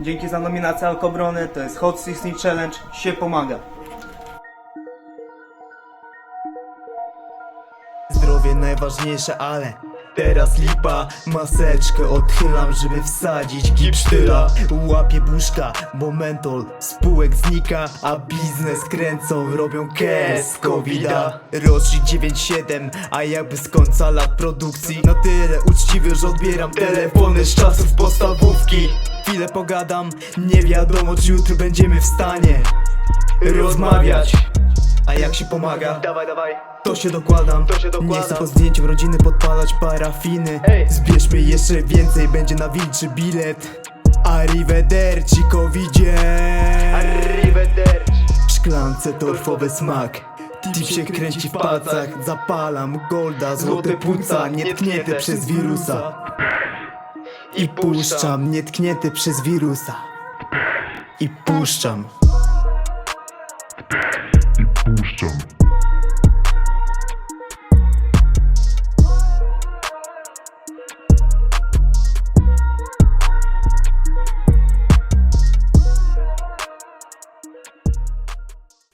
Dzięki za nominację Alkobrony, to jest Hot 16 Challenge, się pomaga. Zdrowie najważniejsze, ale Teraz lipa, maseczkę odchylam, żeby wsadzić gipsztyla. Łapię buszka, bo mentol spółek znika A biznes kręcą, robią cash covida. Rocznik 97, a jakby z końca lat produkcji. Na tyle uczciwy, że odbieram telefony z czasów podstawówki. Chwilę pogadam, nie wiadomo czy jutro będziemy w stanie Rozmawiać a jak się pomaga? Dawaj, dawaj. To się dokładam, to się dokładam. Nie chcę po zdjęciu rodziny podpalać parafiny. Ej. Zbierzmy jeszcze więcej, będzie na wilczy bilet. Arrivederci covidzie Arrivederci. Szklance torfowy smak. Tip się kręci w palcach. Zapalam golda, złote płuca Nietknięte przez wirusa. I puszczam, nietknięty przez wirusa. I puszczam puszczam.